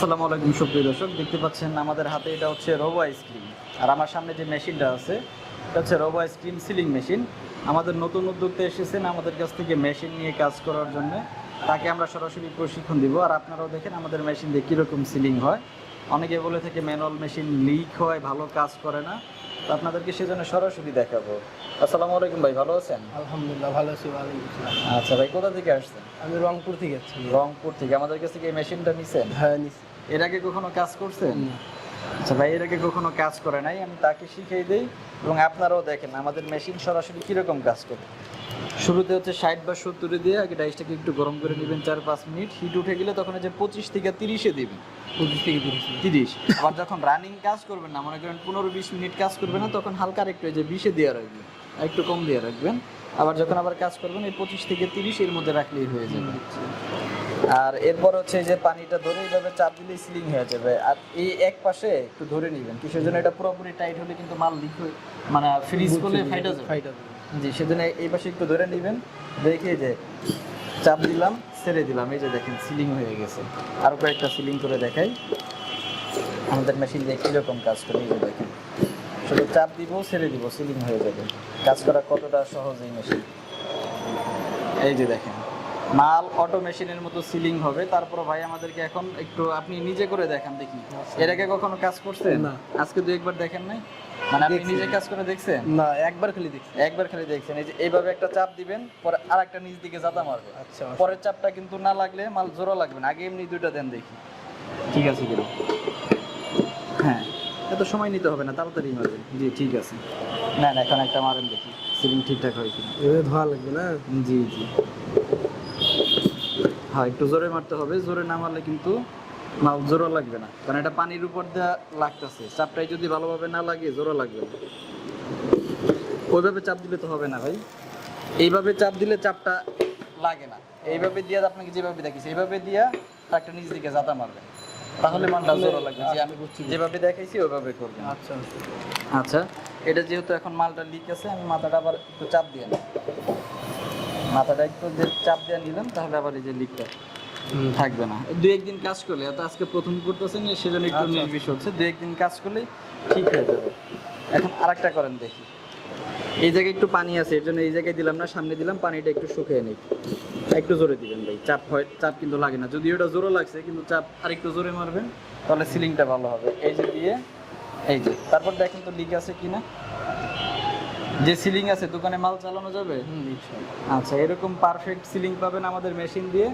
আসসালামু আলাইকুম, সুপ্রিয় দর্শক। দেখতে পাচ্ছেন আমাদের হাতে এটা হচ্ছে রোবো আইসক্রিম। আর আমার সামনে যে মেশিনটা আছে, এটা হচ্ছে রোবো আইসক্রিম সিলিং মেশিন। আমাদের নতুন উদ্যোক্তা এসেছেন আমাদের কাছ থেকে মেশিন নিয়ে কাজ করার জন্য। তাকে আমরা সরাসরি প্রশিক্ষণ দিব। আর আপনারাও দেখেন আমাদের মেশিন দিয়ে কীরকম সিলিং হয়। অনেকে বলে থাকে ম্যানুয়াল মেশিন লিক হয় ভালো কাজ করে না। তো আপনাদেরকে সেজন্য সরাসরি দেখাবো। আসসালামু আলাইকুম ভাই ভালো আছেন? আলহামদুলিল্লাহ ভালো আছি। আচ্ছা ভাই কোথা থেকে আসছেন? আমি রংপুর থেকে আসছি। রংপুর থেকে। আমাদের কাছে কি এই মেশিনটা নিছেন? হ্যাঁ নিছি। এর আগে কখনো কাজ করছেন? না। আচ্ছা ভাই এর আগে কখনো কাজ করে নাই আমি তাকে শিখিয়ে দিই এবং আপনারাও দেখেন আমাদের মেশিন সরাসরি কীরকম কাজ করে। শুরুতে হচ্ছে ষাট বা সত্তরে দিয়ে আগে ডাইসটাকে একটু গরম করে নেবেন চার পাঁচ মিনিট। হিট উঠে গেলে তখন যে পঁচিশ থেকে তিরিশে দিবেন। পঁচিশ থেকে তিরিশ। তিরিশ। আবার যখন রানিং কাজ করবেন না মনে করেন পনেরো বিশ মিনিট কাজ করবেন না তখন হালকা একটু যে বিশে দিয়ে রাখবেন একটু কম দিয়ে রাখবেন। আবার যখন আবার কাজ করবেন এই পঁচিশ থেকে তিরিশ এর মধ্যে রাখলেই হয়ে যাবে। আর এরপর হচ্ছে যে পানিটা ধরে এইভাবে চাপ দিলে সিলিং হয়ে যাবে। আর এই এক পাশে একটু ধরে নেবেন কিসের জন্য এটা পুরোপুরি টাইট হলে কিন্তু মাল লিক হয়ে মানে ফ্রিজ করলে ফাইটা যাবে। ফাইটা দেবো। জি সেজন্য এই পাশে একটু ধরে নেবেন দেখে যে চাপ দিলাম ছেড়ে দিলাম এই যে দেখেন সিলিং হয়ে গেছে। আরও কয়েকটা সিলিং করে দেখাই। আমাদের মেশিন দিয়ে কীরকম কাজ করে এই যে দেখেন। শুধু চাপ দিব ছেড়ে দিব সিলিং হয়ে যাবে। কাজ করা কতটা সহজ এই মেশিন এই যে দেখেন। মাল অটো মেশিনের মতো সিলিং হবে। তারপর ভাই আমাদেরকে এখন একটু আপনি নিজে করে দেখান দেখি। এর আগে কখনো কাজ করছেন? না। আজকে দু একবার দেখেন নাই? মানে আপনি নিজে কাজ করে দেখছেন? না একবার খালি দেখছি। একবার খালি দেখছেন। এই যে এইভাবে একটা চাপ দিবেন পরে আর একটা নিচ দিকে জাতা মারবে আচ্ছা পরের চাপটা কিন্তু না লাগলে মাল জোড়া লাগবে না। আগে এমনি দুইটা দেন দেখি। ঠিক আছে কিরম হ্যাঁ। এত সময় নিতে হবে না তাড়াতাড়ি মারবেন। জি ঠিক আছে। না না এখন একটা মারেন দেখি। সিলিং ঠিকঠাক হয় কিনা। ধোয়া লাগবে না? জি জি। হ্যাঁ একটু জোরে মারতে হবে। জোরে না মারলে কিন্তু মাল জোরও লাগবে না। কারণ এটা পানির উপর দেওয়া লাগতেছে। চাপটাই যদি ভালোভাবে না লাগে জোরও লাগবে না। ওইভাবে চাপ দিলে তো হবে না ভাই। এইভাবে চাপ দিলে চাপটা লাগে না। এইভাবে দিয়ে আপনাকে যেভাবে দেখিস এইভাবে দিয়া একটা নিচ দিকে জাতা মারবেন। তাহলে মানটা জোরও লাগবে। যে আমি বুঝছি। যেভাবে দেখাইছি ওইভাবে করবেন। আচ্ছা। আচ্ছা এটা যেহেতু এখন মালটা লিক আছে আমি মাথাটা আবার একটু চাপ দিয়ে নিই মাথাটা একটু যে চাপ দিয়ে নিলাম তাহলে আবার এই যে লিকটা থাকবে না। দু একদিন কাজ করলে এত আজকে প্রথম করতেছেন সেজন্য একটু আচ্ছা। নির্বিষ হচ্ছে। দু একদিন কাজ করলেই ঠিক হয়ে যাবে। এখন আরেকটা করেন দেখি। এই জায়গায় একটু পানি আছে এর জন্য এই জায়গায় দিলাম না সামনে দিলাম পানিটা একটু শুকিয়ে নিই একটু জোরে দিবেন ভাই চাপ হয় চাপ কিন্তু লাগে না। যদি ওটা জোরে লাগছে কিন্তু চাপ আর একটু জোরে মারবেন তাহলে সিলিংটা ভালো হবে। এই যে দিয়ে এই যে তারপর দেখেন তো লিক আছে কিনা। যে সিলিং আছে দোকানে মাল চালানো যাবে? হুম আচ্ছা এরকম পারফেক্ট সিলিং পাবেন আমাদের মেশিন দিয়ে।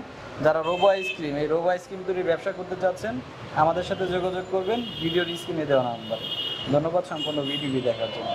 যারা রোবো আইসক্রিম এই রোবো আইসক্রিম তৈরি ব্যবসা করতে চাচ্ছেন আমাদের সাথে যোগাযোগ করবেন। ভিডিওর স্ক্রিনে দেওয়া নাম্বারে। ধন্যবাদ সম্পূর্ণ ভিডিওটি দেখার জন্য।